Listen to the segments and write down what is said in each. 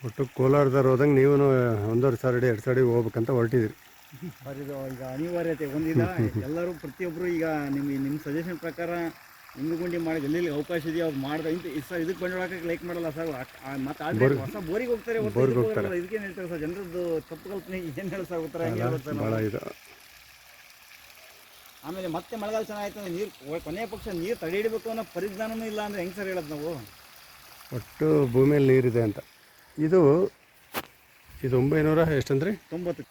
ಒಟ್ಟು ಕೋಲಾರದವ್ರು ಹೋದಂಗೆ ನೀವು ಒಂದೂವರೆ ಸಾವಿರ ಅಡಿ ಎರಡು ಸಾವಿರ ಹೋಗ್ಬೇಕಂತ ಹೊರಟಿದ್ದೀರಿ. ಈಗ ಅನಿವಾರ್ಯತೆ ಒಂದಿಲ್ಲ. ಎಲ್ಲರೂ ಪ್ರತಿಯೊಬ್ಬರು ಈಗ ನಿಮ್ಮ ನಿಮ್ಮ ಸಜೆಷನ್ ಪ್ರಕಾರ ಹಿಂಗು ಗುಂಡಿ ಮಾಡಿ ಎಲ್ಲೆಲ್ಲಿ ಅವಕಾಶ ಇದೆಯೋ ಅವ್ರು ಮಾಡ್ದೆ ಇಂತ ಸರ್ ಇದಕ್ಕೆ ಬಂಡವಾಳಕ್ಕೆ ಲೈಕ್ ಮಾಡಲ್ಲ ಸರ್. ಮತ್ತೆ ಹೊಸ ಬೋರಿಗೆ ಹೋಗ್ತಾರೆ. ಇದಕ್ಕೇನು ಹೇಳ್ತಾರೆ ಸರ್? ಜನರದ್ದು ತಪ್ಪು ಕಲ್ಪನೆ ಏನು ಹೇಳಿ ಸರ್ ಉತ್ತರ ಹೆಂಗೆ ಆಮೇಲೆ ಮತ್ತೆ ಮಳೆಗಾಲ ಚೆನ್ನಾಗಿತ್ತು ಅಂದ್ರೆ ನೀರು ಕೊನೆಯ ಪಕ್ಷ ನೀರು ತಡೆ ಹಿಡಬೇಕು ಅನ್ನೋ ಪರಿಜ್ಞಾನನೂ ಇಲ್ಲ ಅಂದ್ರೆ ಹೆಂಗೆ ಸರ್ ಹೇಳೋದು ನಾವು? ಒಟ್ಟು ಭೂಮಿಯಲ್ಲಿ ನೀರಿದೆ ಅಂತ. ಇದು ಇದು ಒಂಬೈನೂರ ಎಷ್ಟಂದ್ರೆ? ತೊಂಬತ್ತು.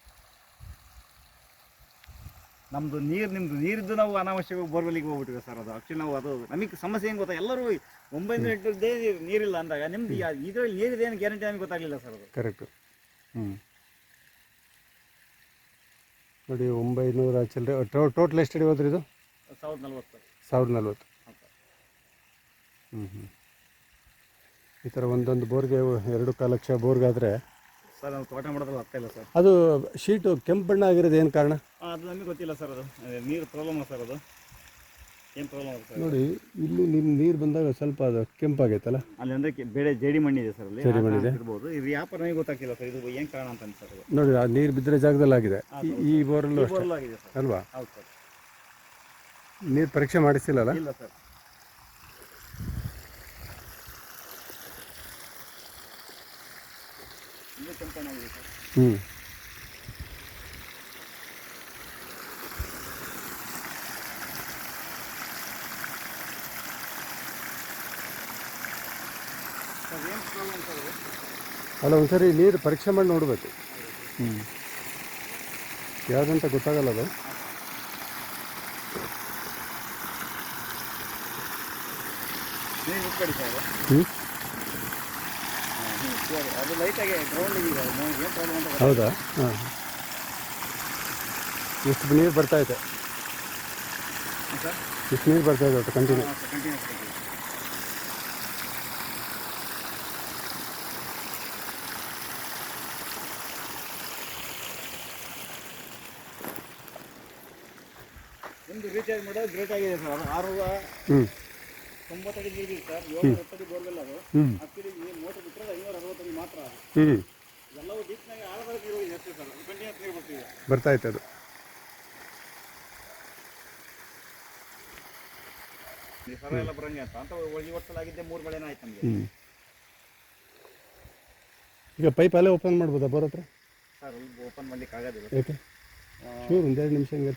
ನಮ್ದು ನೀರು ನಿಮ್ದು ನೀರಿದ್ದು ನಾವು ಅನಾವಶ್ಯಕ ಬೋರ್ವೆಲ್ಗೆ ಹೋಗ್ಬಿಟ್ಟಿವೆ ಸರ್ ಅದು. ಆಕ್ಚುಲಿ ನಾವು ಅದು ನಮಗೆ ಸಮಸ್ಯೆ ಏನು ಗೊತ್ತಾ ಎಲ್ಲರೂ ಒಂಬೈನೂರ ಎಂಟರದ್ದೇ ನೀರಿಲ್ಲ ಅಂದಾಗ ನಿಮ್ದು ಇದರಲ್ಲಿ ನೀರಿದೆ ಏನು ಗ್ಯಾರಂಟಿ ನಮಗೆ ಗೊತ್ತಾಗಲಿಲ್ಲ ಸರ್ ಅದು. ಕರೆಕ್ಟು ಹ್ಞೂ ನೋಡಿ ಒಂಬೈನೂರ ಚಿಲ್ಲರೆ ಟೋಟಲ್ ಎಷ್ಟು ಹಿಡಿಯೋದ್ರಿ ಇದು? ಸಾವಿರದ ನಲ್ವತ್ತು. ಸಾವಿರದ ನಲ್ವತ್ತು. ಹ್ಞೂ ಹ್ಞೂ ಈ ಥರ ಒಂದೊಂದು ಬೋರ್ಗೆ ಎರಡು ಕಾಲು ಲಕ್ಷ ಬೋರ್ಗೆ ಆದರೆ ಸರ್ ನಾವು ತೋಟ ಮಾಡೋದ್ರಲ್ಲಿ ಅರ್ಥ ಇಲ್ಲ ಸರ್. ಅದು ಶೀಟು ಕೆಂಪು ಬಣ್ಣ ಆಗಿರೋದು ಏನು ಕಾರಣ? ಅದು ನಮಗೆ ಗೊತ್ತಿಲ್ಲ ಸರ್ ಅದು. ನೀರು ಪ್ರಾಬ್ಲಮ್ ಸರ್ ಅದು. ಏನು ಪ್ರಾಬ್ಲಮ್ ಆಗುತ್ತೆ ಸರ್? ನೋಡಿ ಇಲ್ಲಿ ನಿಮ್ಮ ನೀರು ಬಂದಾಗ ಸ್ವಲ್ಪ ಅದು ಕೆಂಪಾಗೈತಲ್ಲ? ಅಲ್ಲಿ ಅಂದರೆ ಬೇರೆ ಜೇಡಿ ಮಣ್ಣಿದೆ ಸರ್ ಅಲ್ಲಿ. ಜೇಡಿ ಮಣ್ಣಿದೆ. ಇರ್ಬೋದು. ಇದು ವ್ಯಾಪಾರ ನನಗೆ ಗೊತ್ತಾಗ್ತಿಲ್ಲ ಸರ್. ಇದು ಏನು ಕಾರಣ ಅಂತ ಸರ್ ನೋಡಿ ಆ ನೀರು ಬಿದ್ದರೆ ಜಾಗದಲ್ಲಿ ಆಗಿದೆ. ಈ- ಬೋರಲ್ಲೂ ಅಷ್ಟೇ. ಆಗಿದೆ ಸರ್. ಅಲ್ವಾ? ಹೌದು ಸರ್. ನೀರು ಪರೀಕ್ಷೆ ಮಾಡಿಸಿಲ್ಲಲ್ಲ ಇಲ್ಲ ಸರ್ ಇದು ಕೆಂಪಣ್ಣಾಗಿದೆ ಸರ್ ಹ್ಞೂ ಅಲ್ಲ ಒಂದ್ಸರಿ ನೀರು ಪರೀಕ್ಷೆ ಮಾಡಿ ನೋಡಬೇಕು. ಹ್ಞೂ ಯಾವುದಂತ ಗೊತ್ತಾಗಲ್ಲ ಅದು. ಹ್ಞೂ ಹಾಂ, ಹ್ಞೂ, sure. ಅದು ಲೈಟಾಗಿ ಗ್ರೌಂಡಿಗೆ ಇದೆ ಅದು ನಮ್ಗೆ ಏನು ಪ್ರಾಬ್ಲಮ್ ಅಂತ ಹೌದಾ? ಹಾಂ. ಎಷ್ಟು ನೀರು ಬರ್ತಾ ಇದೆ? ಇಷ್ಟು ಎಷ್ಟು ನೀರು ಬರ್ತಾ ಒಟ್ಟು ಕಂಟಿನ್ಯೂ ನಿಮ್ದು ರೀಚಾರ್ಜ್ ಮಾಡೋದು ಗ್ರೇಟ್ ಆಗಿದೆ ಸರ್. ಆರು ಹ್ಞೂ ತೊಂಬತ್ತಡಿ ನೀರು ಸರ್ ಏಳ್ನೂರ ಹತ್ತಡಿ ಬೋರ್ವೆಲ್ ಅದು. ಬಿಟ್ಟರೆ ಐನೂರ ಅರವತ್ತಡಿ ಮಾತ್ರ ಅದು. ಹ್ಞೂ ಎಲ್ಲವೂ ಡೀಪ್ನಾಗೆ ಆಳದ ನೀರು ಹೋಗಿದೆ ಅಷ್ಟೇ ಸರ್ ಕಂಟಿನ್ಯೂಸ್ ನೀರು ಬರ್ತಿದೆ ಬರ್ತಾಯಿತ್ತು ಅದು. ಎಲ್ಲ ಬರಂಗೆ ಅಂತ ಅಂತ ಈ ವರ್ಷಲಾಗಿದ್ದೆ ಮೂರು ಬೆಳೆನ ಆಯ್ತು ನಮಗೆ. ಈಗ ಪೈಪ್ ಅಲ್ಲೇ ಓಪನ್ ಮಾಡ್ಬೋದಾ ಬರೋ ಹತ್ರ? ಸರ್ ಓಪನ್ ಮಾಡ್ಲಿಕ್ಕೆ ಆಗೋದಿಲ್ಲ ಯಾಕೆ? ಶೂರ್ ಒಂದೆರಡು ನಿಮಿಷ ಹಿಂಗೆ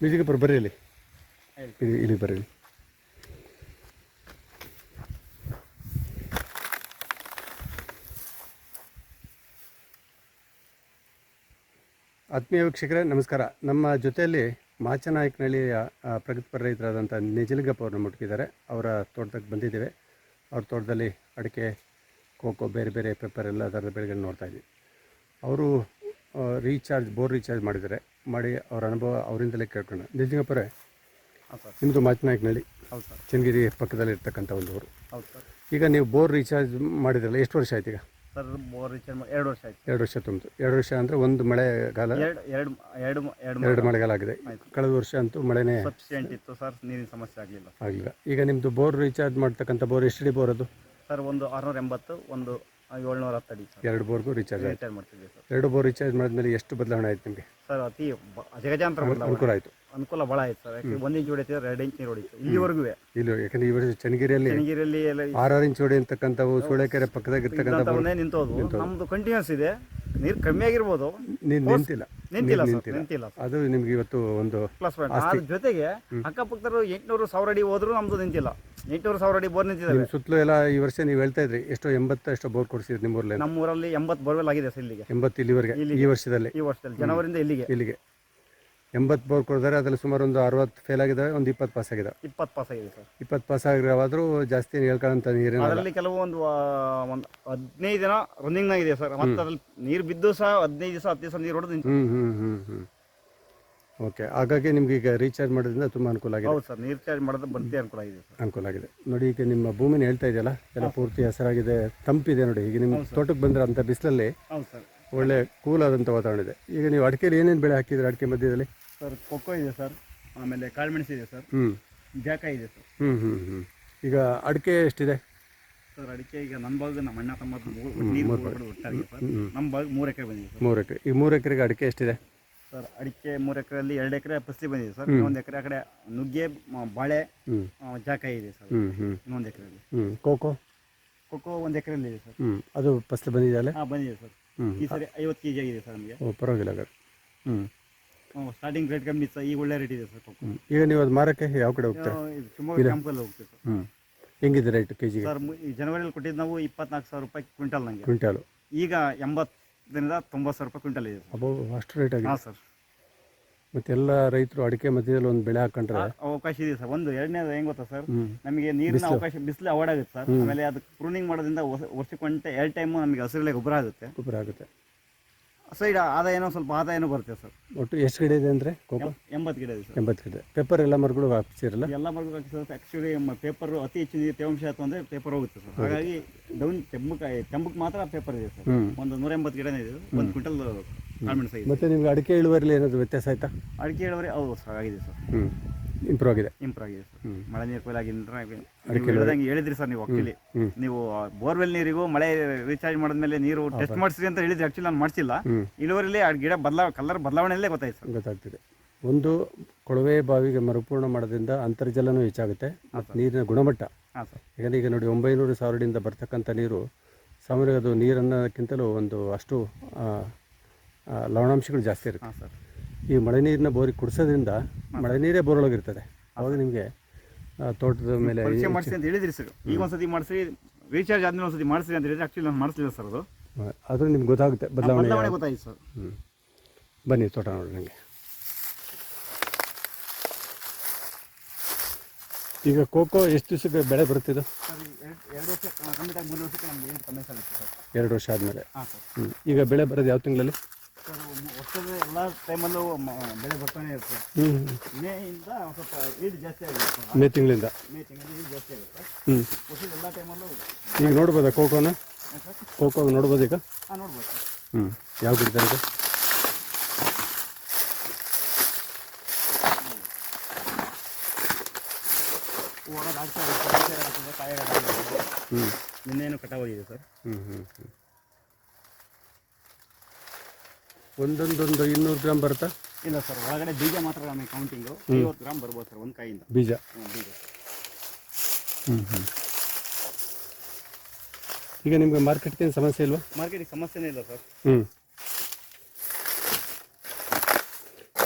ಮ್ಯೂಸಿಕ್ ಆಯ್ತು ಬರ್ರಿ ಇಲ್ಲಿ ಇಲ್ಲಿ ಬರ್ರಿ. ಆತ್ಮೀಯ ವೀಕ್ಷಕರೇ, ನಮಸ್ಕಾರ. ನಮ್ಮ ಜೊತೆಯಲ್ಲಿ ಮಾಚನಾಯಕನಹಳ್ಳಿಯ ಪ್ರಗತಿಪರ ರೈತರಾದಂಥ ನಿಜಲಿಂಗಪ್ಪ ಅವ್ರನ್ನ ಮುಟ್ಕಿದ್ದಾರೆ ಅವರ ತೋಟಕ್ಕೆ ಬಂದಿದ್ದೇವೆ. ಅವ್ರ ತೋಟದಲ್ಲಿ ಅಡಿಕೆ, ಕೋಕೋ, ಬೇರೆ ಬೇರೆ ಪೆಪ್ಪರ್ ಎಲ್ಲ ಥರದ ಬೆಳೆಗಳನ್ನ ನೋಡ್ತಾ ಇದ್ವಿ. ಅವರು ರೀಚಾರ್ಜ್ ಬೋರ್ ರೀಚಾರ್ಜ್ ಮಾಡಿದ್ದಾರೆ. ಮಾಡಿ ಅವರ ಅನುಭವ ಅವರಿಂದಲೇ ಕೇಳ್ಕೊಂಡು ನಿಜಲಿಂಗಪ್ಪರೇ ಸರ್. ನಿಮ್ಮದು ಮಾಚನಾಯಕನಹಳ್ಳಿ ಹೌದು ಸರ್. ಚನ್ನಗಿರಿ ಪಕ್ಕದಲ್ಲಿ ಇರ್ತಕ್ಕಂಥ ಒಂದು ಊರು. ಹೌದು ಸರ್. ಈಗ ನೀವು ಬೋರ್ ರೀಚಾರ್ಜ್ ಮಾಡಿದ್ರಲ್ಲ ಎಷ್ಟು ವರ್ಷ ಆಯ್ತು ಈಗ? ಸರ್ ಬೋರ್ ರೀಚಾರ್ಜ್ ಮಾಡಿ ಎರಡು ವರ್ಷ ಆಯ್ತು. ಎರಡು ವರ್ಷ ತುಂಬಿತು. ಎರಡು ವರ್ಷ ಅಂದರೆ ಒಂದು ಮಳೆಗಾಲ ಎರಡು ಎರಡು ಎರಡು ಎರಡು ಎರಡು ಮಳೆಗಾಲ ಆಗಿದೆ. ಕಳೆದ ವರ್ಷ ಅಂತೂ ಮಳೆನೇ ಸಫಿಷಿಯೆಂಟ್ ಇತ್ತು ಸರ್ ನೀರಿನ ಸಮಸ್ಯೆ ಆಗಲಿಲ್ಲ. ಆಗಲಿಲ್ಲ. ಈಗ ನಿಮ್ಮದು ಬೋರ್ ರೀಚಾರ್ಜ್ ಮಾಡ್ತಕ್ಕಂಥ ಬೋರ್ ಎಷ್ಟು ಡಿ ಬೋರ್ ಅದು? ಸರ್ ಒಂದು ಆರುನೂರ ಎಂಬತ್ತು ಒಂದು ಏಳ್ನೂರ ಹತ್ತು ಅಡಿ ಸರ್. ಎರಡು ಬೋರ್ಗೂ ರೀಚಾರ್ಜ್ ಆಯಿತು. ಮಾಡ್ತಿದ್ದೀವಿ ಸರ್. ಎರಡು ಬೋರ್ ರೀಚಾರ್ಜ್ ಮಾಡಿದ್ಮೇಲೆ ಎಷ್ಟು ಬದಲಾವಣೆ ಆಯ್ತು ನಿಮಗೆ? ಸರ್ ಅತಿ ಬ- ಅಜಗಜಾಂತರ ಬದಲಾವಣೆ. ಅನುಕೂಲ ಆಯಿತು. ಅನುಕೂಲ ಭಾಳ ಆಯ್ತು ಸರ್. ಒಂದು ಇಂಚ್ ಹೊಡಿತಿದ್ರೆ ಎರಡು ಇಂಚ್ ನೀರು ಹೊಡಿತು ಇಲ್ಲಿವರೆಗೂ ಇಲ್ಲಿ ಯಾಕಂದ್ರೆ ಈ ವರ್ಷ ಚನ್ನಗಿರಿಯಲ್ಲಿ ಚನ್ನಗಿರಿಯಲ್ಲಿ ಎಲ್ಲ ಆರಾರು ಇಂಚ್ ಹೊಡಿ ಅಂತಕ್ಕಂಥವು ಸೂಳೆಕೆರೆ ಪಕ್ಕದಾಗ ಇರ್ತಕ್ಕಂಥ ನಿಂತೋದು. ನಮ್ದು ಕಂಟಿನ್ಯೂಸ್ ಇದೆ. ನೀರು ಕಮ್ಮಿ ಆಗಿರ್ಬೋದು. ನಿಂತಿಲ್ಲ. ನಿಂತಿಲ್ಲ ಸರ್. ನಿಂತಿಲ್ಲ. ಅದು ನಿಮ್ಗೆ ಇವತ್ತು ಒಂದು ಪ್ಲಸ್ ಪಾಯಿಂಟ್ ಅದ್ರ ಜೊತೆಗೆ ಅಕ್ಕಪಕ್ಕದವರು ಎಂಟ್ನೂರು ಸಾವಿರ ಅಡಿ ಹೋದ್ರು ನಮ್ದು ನಿಂತಿಲ್ಲ. ಎಂಟ್ನೂರು ಸಾವಿರ ಅಡಿ ಬೋರ್ ನಿಂತಿದ್ದಾವೆ ನಿಮ್ಮ ಸುತ್ತಲೂ ಎಲ್ಲ ಈ ವರ್ಷ ನೀವು ಹೇಳ್ತಾ ಇದ್ರಿ ಎಷ್ಟೋ ಎಂಬತ್ತು ಎಷ್ಟೋ ಬೋರ್ ಕೊಡಿಸಿದ್ರಿ ನಿಮ್ಮೂರಲ್ಲಿ. ನಮ್ಮೂರಲ್ಲಿ ಎಂಬತ್ತು ಬೋರ್ವೆಲ್ ಆಗಿದೆ ಸರ್ ಇಲ್ಲಿಗೆ. ಎಂಬತ್ತು ಇಲ್ಲಿವರೆಗೆ ಈ ವರ್ಷದಲ್ಲಿ. ಈ ವರ್ಷದಲ್ಲಿ ಜನವರಿಂದ ಇಲ್ಲಿಗೆ. ಇಲ್ಲಿಗೆ. ಎಂಬತ್ತು ಬೋರ್ ಕೊಡ್ತಾರೆ. ಅದರಲ್ಲಿ ಸುಮಾರು ಒಂದು ಅರವತ್ತು ಫೇಲ್ ಆಗಿದ್ದಾವೆ ಒಂದು ಇಪ್ಪತ್ತು ಪಾಸ್ ಆಗಿದ್ದಾವೆ ಇಪ್ಪತ್ತು ಪಾಸ್ ಆಗಿದೆ ಸರ್. ಇಪ್ಪತ್ತು ಪಾಸ್ ಆಗಿರೋವಾದರೂ ಜಾಸ್ತಿ ಹೇಳ್ಕೊಳ್ಳೋಂಥ ನೀರಿನ ಅದರಲ್ಲಿ ಕೆಲವು ಒಂದು ಒಂದು ಹದಿನೈದು ದಿನ ರನ್ನಿಂಗ್ ಇದೆ ಸರ್. ಮತ್ತೆ ಅದ್ರಲ್ಲಿ ನೀರು ಬಿದ್ದು ಸಹ ಹದಿನೈದು ದಿವಸ ಹತ್ತು ದಿವಸ ನೀರು ಹೊಡೆದು ಹ್ಞೂ ಹ್ಞೂ ಹ್ಞೂ ಹ್ಞೂ ಓಕೆ ಹಾಗಾಗಿ ನಿಮ್ಗೆ ಈಗ ರೀಚಾರ್ಜ್ ಮಾಡೋದ್ರಿಂದ ತುಂಬ ಅನುಕೂಲ ಆಗಿದೆ. ಹೌದು ಸರ್. ನೀರು ಚಾರ್ಜ್ ಮಾಡೋದು ಬಂತಿ ಅನುಕೂಲ ಆಗಿದೆ ಸರ್. ಅನುಕೂಲ ಆಗಿದೆ. ನೋಡಿ ಈಗ ನಿಮ್ಮ ಭೂಮಿನ ಹೇಳ್ತಾ ಇದೆಯಲ್ಲ ಎಲ್ಲ ಪೂರ್ತಿ ಹೆಸರಾಗಿದೆ ತಂಪಿದೆ ನೋಡಿ. ಈಗ ನಿಮ್ಮ ತೋಟಕ್ಕೆ ಬಂದ್ರೆ ಅಂಥ ಬಿಸಿಲಲ್ಲಿ ಹೌದು ಸರ್. ಒಳ್ಳೆ ಕೂಲ್ ಆದಂಥ ವಾತಾವರಣ ಇದೆ. ಈಗ ನೀವು ಅಡಿಕೆಲಿ ಏನೇನು ಬೆಳೆ ಹಾಕಿದ್ರೆ ಅಡಿಕೆ ಮಧ್ಯದಲ್ಲಿ? ಸರ್ ಕೊಕ್ಕೋ ಇದೆ ಸರ್. ಆಮೇಲೆ ಕಾಳುಮೆಣಸು ಇದೆ ಸರ್. ಹ್ಞೂ ಜಾಕಾಯಿ ಇದೆ ಸರ್. ಹ್ಞೂ ಹ್ಞೂ ಹ್ಞೂ ಈಗ ಅಡಿಕೆ ಎಷ್ಟಿದೆ? ಸರ್ ಅಡಿಕೆ ಈಗ ನನ್ನ ಭಾಗ ನಮ್ಮ ಅಣ್ಣ ತಮ್ಮ ಒಟ್ಟಾಗಿದೆ ಸರ್. ನಮ್ಮ ಭಾಗ ಮೂರು ಎಕರೆ ಬಂದಿದೆ ಸರ್. ಮೂರು ಎಕರೆ. ಈ ಮೂರು ಎಕರೆಗೆ ಅಡಿಕೆ ಎಷ್ಟಿದೆ? ಸರ್ ಅಡಿಕೆ ಮೂರು ಎಕರೆಯಲ್ಲಿ ಎರಡು ಎಕರೆ ಫಸಲಿ ಬಂದಿದೆ ಸರ್. ಒಂದು ಎಕರೆ ಆ ಕಡೆ ನುಗ್ಗೆ ಬಾಳೆ ಜಾಕಾಯಿ ಇದೆ ಸರ್. ಇನ್ನೊಂದು ಎಕರೆಯಲ್ಲಿ. ಹ್ಞೂ ಕೋಕೋ ಕೊಕ್ಕೋ ಒಂದು ಎಕರೆಯಲ್ಲಿ ಇದೆ ಸರ್. ಹ್ಞೂ ಅದು ಫಸ್ಟ್ ಬಂದಿದೆಯಲ್ಲ ಹಾಂ ಬಂದಿದೆ ಸರ್. ಈ ಸರಿ ಐವತ್ತು ಕೆ ಜಿ ಆಗಿದೆ ಸರ್ ನಮಗೆ. ಓ ಪರವಾಗಿಲ್ಲ ಹಾಗಾದ್ರೆ. ಹ್ಞೂ ಸ್ಟಾರ್ಟಿಂಗ್ ರೇಟ್ ಕಮ್ಮಿ ಈಗ ಒಳ್ಳೆ ರೇಟ್ ಇದೆ ಸರ್ ಈಗ ನೀವು ಅದು ಮಾರಕ್ಕೆ ಯಾವ ಕಡೆ ಹೋಗ್ತೀರಾ? ಇದು ಶಿವಮೊಗ್ಗ ಕ್ಯಾಂಪಲ್ಲಿ ಹೋಗ್ತೀವಿ ಸರ್. ಹ್ಞೂ ಹೆಂಗಿದೆ ರೇಟ್ ಕೆ ಜಿಗೆ ಸರ್ ಮು- ಈ ಜನವರಿಯಲ್ಲಿ ಕೊಟ್ಟಿದ್ದು ನಾವು ಇಪ್ಪತ್ನಾಲ್ಕು ಸಾವಿರ ರೂಪಾಯಿ ಕ್ವಿಂಟಲ್ ನಂಗೆ. ಕ್ವಿಂಟಾಲು. ಈಗ ಎಂಬತ್ತರಿಂದ ತೊಂಬತ್ತು ಸಾವಿರ ರೂಪಾಯಿ ಕ್ವಿಂಟಲ್ ಇದೆ ಸರ್. ಅಬ್ಬೋ ಅಷ್ಟು ರೇಟ್ ಆಗಿದೆ. ಹಾಂ ಸರ್. ಮತ್ತೆಲ್ಲ ರೈತರು ಅಡಿಕೆ ಮಧ್ಯದಲ್ಲಿ ಒಂದು ಬೆಳೆ ಹಾಕೊಂಡ್ರೆ ಅವಕಾಶ ಇದೆ ಸರ್. ಒಂದು ಎರಡನೇದು ಹೆಂಗ್ ಗೊತ್ತಾ ಸರ್? ನಮಗೆ ನೀರಿನ ಅವಕಾಶ ಬಿಸಿಲು ಅವಾರ್ಡ್ ಆಗುತ್ತೆ ಸರ್. ಆಮೇಲೆ ಅದು ಪ್ರೂನಿಂಗ್ ಮಾಡೋದ್ರಿಂದ ವರ್ಷ- ವರ್ಷಕ್ಕೊಂಟೆ ಎರಡು ಟೈಮು ನಮಗೆ ಹಸಿರಲ್ಲೇ ಗೊಬ್ಬರ ಆಗುತ್ತೆ. ಗೊಬ್ಬರ ಆಗುತ್ತೆ. ಸೈಡ್ ಆದಾಯನೋ ಸ್ವಲ್ಪ ಆದಾಯನೂ ಬರುತ್ತೆ ಸರ್. ಒಟ್ಟು ಎಷ್ಟು ಗಿಡ ಇದೆ ಅಂದರೆ ಕೋಕೋ ಎಂಬತ್ತು ಗಿಡ ಇದೆ ಸರ್. ಎಂಬತ್ತು ಗಿಡ. ಪೇಪರ್ ಎಲ್ಲ ಮರಗಳು ಹಾಕ್ಸಿರಲ್ಲ? ಎಲ್ಲ ಮರಗಳು ಹಾಕಿಸಿದ್ರೆ ಆ್ಯಕ್ಚುಲಿ ಪೇಪರ್ ಅತಿ ಹೆಚ್ಚು ನೀರು ತೇವಾಂಶ ಆಯ್ತು ಅಂದರೆ ಪೇಪರ್ ಹೋಗುತ್ತೆ ಸರ್. ಹಾಗಾಗಿ ಡೌನ್ ತೆಂಬಕ್ಕೆ ತೆಂಬಕ್ಕೆ ಮಾತ್ರ ಪೇಪರ್ ಇದೆ ಸರ್. ಒಂದು ನೂರ ಎಂಬತ್ತು ಗಿಡನೇ ಇದೆ. ಒಂದು ಕ್ವಿಂಟಲ್ ಕಾಳ್ಮೆಣಸು ಮತ್ತು ನಿಮ್ಗೆ ಅಡಿಕೆ ಇಳುವರಿಲಿ ಏನಾದರೂ ವ್ಯತ್ಯಾಸ ಆಯ್ತಾ? ಅಡಿಕೆ ಇಳುವರಿ ಹೌದು ಸರ್ ಆಗಿದೆ ಸರ್. ಹ್ಞೂ ಇಂಪ್ರೂವ್ ಆಗಿದೆ. ಇಂಪ್ರೂವ್ ಆಗಿದೆ ಸರ್. ಹ್ಞೂ ಮಳೆ ನೀರು ಹೇಳ್ದಂಗೆ ಹೇಳಿದ್ರಿ ಸರ್ ನೀವು ಆಕ್ಚುಲಿ ನೀವು ಬೋರ್ವೆಲ್ ನೀರಿಗೂ ಮಳೆ ರೀಚಾರ್ಜ್ ಮಾಡಿದ್ಮೇಲೆ ನೀರು ಟೆಸ್ಟ್ ಮಾಡಿಸ್ರಿ ಅಂತ ಹೇಳಿದ್ರಿ. ಆಕ್ಚುಲಿ ನಾನು ಮಾಡಿಸಿಲ್ಲ. ಇಳುವರಿಲಿ ಆ ಗಿಡ ಬದಲಾವ ಕಲರ್ ಬದಲಾವಣೆಯಲ್ಲೇ ಗೊತ್ತಾಯ್ತು ಸರ್. ಗೊತ್ತಾಗ್ತಿದೆ. ಒಂದು ಕೊಳವೆ ಬಾವಿಗೆ ಮರುಪೂರ್ಣ ಮಾಡೋದ್ರಿಂದ ಅಂತರ್ಜಲನೂ ಹೆಚ್ಚಾಗುತ್ತೆ ಮತ್ತು ನೀರಿನ ಗುಣಮಟ್ಟ. ಯಾಕಂದರೆ ಈಗ ನೋಡಿ ಒಂಬೈನೂರು ಸಾವಿರದಿಂದ ಬರ್ತಕ್ಕಂಥ ನೀರು ಸಾಮಾನ್ಯವಾಗಿ ಅದು ನೀರನ್ನಕ್ಕಿಂತಲೂ ಒಂದು ಅಷ್ಟು ಲವಣಾಂಶಗಳು ಜಾಸ್ತಿ ಇರುತ್ತೆ. ಹಾಂ ಸರ್. ಈ ಮಳೆ ನೀರನ್ನ ಬೋರಿಗೆ ಕುಡಿಸೋದ್ರಿಂದ ಮಳೆ ನೀರೇ ಬೋರೊಳಗಿರ್ತದೆ. ಅವಾಗ ನಿಮಗೆ ತೋಟದ ಮೇಲೆ ಪರೀಕ್ಷೆ ಮಾಡಿಸಿ ಅಂತ ಹೇಳಿದ್ರಿ ಸರ್. ಈಗ ಒಂದ್ಸತಿ ಮಾಡಿಸಿ ರೀಚಾರ್ಜ್ ಆದ್ಮೇಲೆ ಒಂದ್ಸತಿ ಮಾಡಿಸ್ರಿ ಅಂತ ಹೇಳಿದ್ರೆ ಆ್ಯಕ್ಚುಲಿ ನಾನು ಮಾಡಿಸಲಿಲ್ಲ ಸರ್ ಅದು. ಅದು ನಿಮ್ಗೆ ಗೊತ್ತಾಗುತ್ತೆ ಬದಲಾವಣೆ ಬದಲಾವಣೆ ಗೊತ್ತಾಯ್ತು ಸರ್. ಹ್ಞೂ ಬನ್ನಿ ತೋಟ ನೋಡಿ ನನಗೆ ಈಗ ಕೋಕೋ ಎಷ್ಟು ದಿವಸಕ್ಕೆ ಬೆಳೆ ಬರುತ್ತಿದ್ದು ಸರ್ ಎರಡು ವರ್ಷ ಕಂಪ್ಲೀಟ್ ಆಗಿ ಮೂರು ವರ್ಷಕ್ಕೆ ನಮ್ಗೆ ಏನು ಆಗುತ್ತೆ ಸರ್? ಎರಡು ವರ್ಷ ಆದಮೇಲೆ. ಹಾಂ ಸರ್. ಹ್ಞೂ ಈಗ ಬೆಳೆ ಬರೋದು ಯಾವ ತಿಂಗಳಲ್ಲಿ? ವರ್ಷದ ಎಲ್ಲ ಟೈಮಲ್ಲೂ ಮ- ಬೆಳೆ ಬರ್ತಾನೆ ಇರುತ್ತೆ. ಹ್ಞೂ ಮೇಯಿಂದ ಸ್ವಲ್ಪ ಈಡ್ ಜಾಸ್ತಿ ಆಗುತ್ತೆ ಮೇ ತಿಂಗಳಿಂದ. ಮೇ ತಿಂಗಳಿಂದ ಈಡ್ ಜಾಸ್ತಿ ಆಗುತ್ತೆ ಹ್ಞೂ ವರ್ಷದ ಎಲ್ಲ ಟೈಮಲ್ಲೂ ಈಗ ನೋಡ್ಬೋದಾ ಕೋಕೋನ? ಕೋಕೋ ನೋಡ್ಬೋದು ಈಗ? ಹಾಂ ನೋಡ್ಬೋದು ಹ್ಞೂ ಯಾವ ಗಿಡದಲ್ಲಿ ಹೂವಾಗ ಆಗ್ತಾ ಇರುತ್ತೆ ಕಾಯಿ ಹ್ಞೂ ನಿನ್ನೇನು ಕಟಾವಾಗಿದೆ ಸರ್? ಹ್ಞೂ ಹ್ಞೂ ಹ್ಞೂ ಒಂದೊಂದೊಂದು ಇನ್ನೂರು ಗ್ರಾಮ್ ಬರುತ್ತಾ? ಇಲ್ಲ ಸರ್ ಒಳಗಡೆ ಬೀಜ ಮಾತ್ರ ನಮಗೆ ಕೌಂಟಿಂಗ್ ಐವತ್ತು ಗ್ರಾಮ್ ಬರ್ಬೋದು ಸರ್ ಒಂದು ಕಾಯಿಂದ. ಬೀಜ. ಹ್ಮ್, ಬೀಜ. ಹ್ಞೂ ಹ್ಞೂ ಈಗ ನಿಮಗೆ ಮಾರ್ಕೆಟ್ಗೆ ಏನು ಸಮಸ್ಯೆ ಇಲ್ವಾ? ಮಾರ್ಕೆಟಿಗೆ ಸಮಸ್ಯೆನೇ ಇಲ್ಲ ಸರ್. ಹ್ಞೂ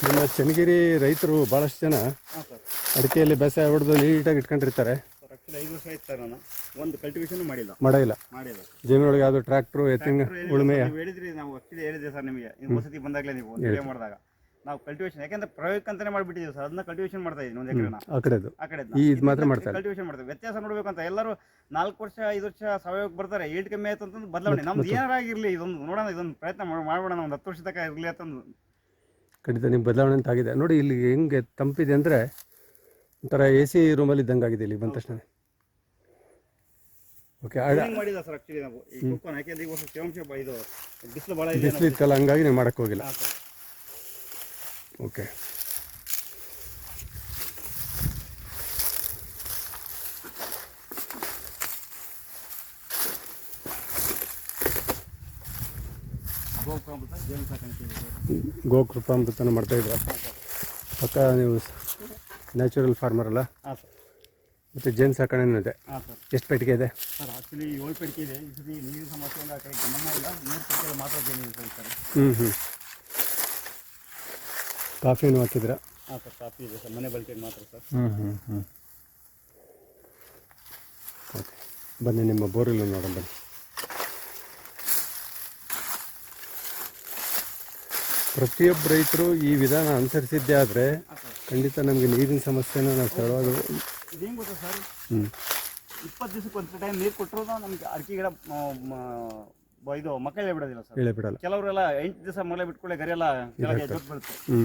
ನಮ್ಮ ಚನ್ನಗಿರಿ ರೈತರು ಭಾಳಷ್ಟು ಜನ ಹಾಂ ಸರ್. ಅಡಿಕೆಯಲ್ಲಿ ಬೇಸಾಯ ಹೊಡೆದು ನೀಟಾಗಿ ಇಟ್ಕೊಂಡಿರ್ತಾರೆ. ಸರ್ ಆ್ಯಕ್ಚುಲಿ ಐದು ವರ್ಷ ಆಯ್ತು ಸರ್ ನಾನು. ಒಂದು ಕಲ್ಟಿವೇಶನ್ ಮಾಡಿಲ್ಲ. ಮಾಡಿಲ್ಲ. ಮಾಡಿಲ್ಲ. ಜಮೀನೊಳಗೆ ಯಾವುದು ಟ್ರ್ಯಾಕ್ಟ್ರು ಎತ್ತಿನ ಉಳುಮೆ ನೀವು ಹೇಳಿದ್ರಿ ನಾವು ಆಕ್ಚುಲಿ ಹೇಳಿದ್ರಿ ಸರ್ ನಿಮಗೆ. ನೀವು ವಸತಿ ಬಂದಾಗಲೇ ನೀವು ವಿಡಿಯೋ ಮಾಡಿದಾಗ. ನಾವು ಕಲ್ಟಿವೇಶನ್ ಯಾಕಂದ್ರೆ ಪ್ರಯೋಗಕ್ಕೆ ಅಂತಾನೆ ಮಾಡಿಬಿಟ್ಟಿದ್ದೀವಿ ಸರ್. ಅದನ್ನ ಕಲ್ಟಿವೇಶನ್ ಮಾಡ್ತಾ ಇದ್ದೀನಿ ಒಂದು ಎಕರೆನ. ಆ ಕಡೆದು. ಆ ಕಡೆ ಈ ಇದು ಮಾತ್ರ ಮಾಡ್ತಾರೆ ಕಲ್ಟಿವೇಶನ್ ಮಾಡ್ತಾರೆ ವ್ಯತ್ಯಾಸ ನೋಡ್ಬೇಕು ಅಂತ. ಎಲ್ಲರೂ ನಾಲ್ಕು ವರ್ಷ ಐದು ವರ್ಷ ಸಾವಯವಕ್ಕೆ ಬರ್ತಾರೆ. ಏಟ್ ಕಮ್ಮಿ ಆಯ್ತು ಅಂತಂದು ಬದಲಾವಣೆ. ನಮ್ದು ಏನಾರಾಗಿರ್ಲಿ ಇದೊಂದು ನೋಡೋಣ ಇದೊಂದು ಪ್ರಯತ್ನ ಮಾಡ್- ಮಾಡೋಣ ಒಂದು ಹತ್ತು ವರ್ಷ ತನಕ ಇರಲಿ ಅಂತಂದು. ಖಂಡಿತ ನಿಮ್ಮ ಬದಲಾವಣೆ ಅಂತ ಆಗಿದೆ. ನೋಡಿ ಇಲ್ಲಿ ಹೆಂಗೆ ತಂಪಿದೆ ಅಂದರೆ ಒಂಥರ ಎ ಸಿ ರೂಮಲ್ಲಿ ಇದ್ದಂಗೆ ಆಗಿದೆ ಇಲ್ಲಿ ಬಂದ ತಕ್ಷಣ ಓಕೆ ಮಾಡಿಲ್ಲ ಸರ್ ಆಕ್ಚುಲಿ ನಾವು. ಈ ಕುಕ್ಕನ್ ಯಾಕೆಂದ್ರೆ ಈ ವರ್ಷ ತೇವಾಂಶ ಇದು ಬಿಸಿಲು ಭಾಳ ಇದೆ ಬಿಸಿಲು ಇತ್ತಲ್ಲ ಹಂಗಾಗಿ ನೀವು ಮಾಡಕ್ಕೆ ಹೋಗಿಲ್ಲ. ಓಕೆ ಮಾಡ್ತಾ ಗೋಕೃಪಾಮೃತನ ಮಾಡ್ತಾಯಿದ್ರ ಪಕ್ಕ ನೀವು ನ್ಯಾಚುರಲ್ ಫಾರ್ಮರ್ ಅಲ್ಲ? ಹಾಂ ಸರ್. ಮತ್ತು ಜೇನು ಸಾಕಣೆನೂ ಇದೆ. ಹಾಂ ಸರ್. ಎಷ್ಟು ಪೆಟ್ಟಿಗೆ ಇದೆ? ಸರ್ ಆ್ಯಕ್ಚುಲಿ ಏಳು ಪೆಟ್ಟಿಗೆ ಇದೆ. ಈ ಸತಿ ನೀರಿನ ಸಮಸ್ಯೆಯಿಂದ ಆ ಕಡೆ ಗಮನ ಇಲ್ಲ. ಮೂರು ಪೆಟ್ಟಿಗೆ ಮಾತ್ರ ಜೇನು ಸರ್ ಸರ್ ಹ್ಞೂ ಹ್ಞೂ ಕಾಫಿನೂ ಹಾಕಿದ್ರಾ? ಹಾಂ ಸರ್ ಕಾಫಿ ಇದೆ ಸರ್. ಮನೆ ಬಳಕೆಗೆ ಮಾತ್ರ ಸರ್. ಹ್ಞೂ ಹ್ಞೂ ಹ್ಞೂ ಓಕೆ. ಬನ್ನಿ ನಿಮ್ಮ ಬೋರಿಲ್ಲ ನೋಡೋಣ ಬನ್ನಿ. ಪ್ರತಿಯೊಬ್ಬ ರೈತರು ಈ ವಿಧಾನ ಅನುಸರಿಸಿದ್ದೇ ಆದರೆ ಖಂಡಿತ ನಮಗೆ ನೀರಿನ ಸಮಸ್ಯೆನ ನಾವು ಸರಳವಾಗಿ ಇದೇನು ಗೊತ್ತಾ ಸರ್? ಇಪ್ಪತ್ತು ದಿವಸಕ್ಕೆ ಒಂದು ಟೈಮ್ ನೀರು ಕೊಟ್ಟರು ನಮ್ಗೆ ಅಡಿಕೆ ಗಿಡ ಇದು ಮಕ್ಕಳೇ ಬಿಡೋದಿಲ್ಲ ಸರ್. ಹೇಳಿ ಬಿಡಲ್ಲ. ಕೆಲವರೆಲ್ಲ ಎಂಟು ದಿವಸ ಮಳೆ ಬಿಟ್ಕೊಳ್ಳೆ ಗರಿ ಎಲ್ಲ ಕೆಳಗೆ ಜೊತೆ ಬೀಳುತ್ತೆ ಹ್ಞೂ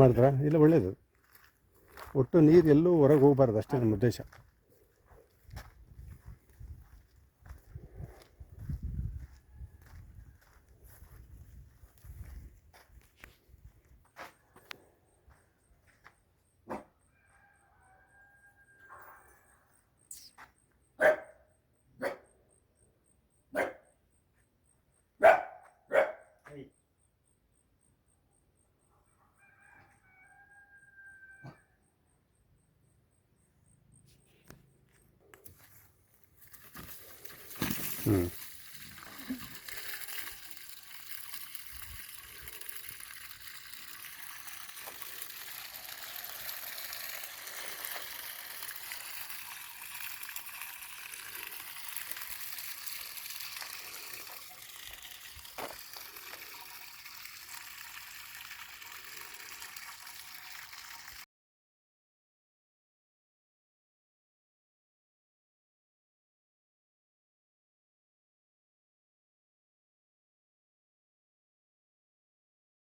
ಮಾಡಿದ್ರಾ? ಇಲ್ಲ ಒಳ್ಳೇದು. ಒಟ್ಟು ನೀರು ಎಲ್ಲೂ ಹೊರಗೆ ಹೋಗ್ಬಾರ್ದು ಅಷ್ಟೇ ನಮ್ಮ ಉದ್ದೇಶ. ಹ್ಞೂ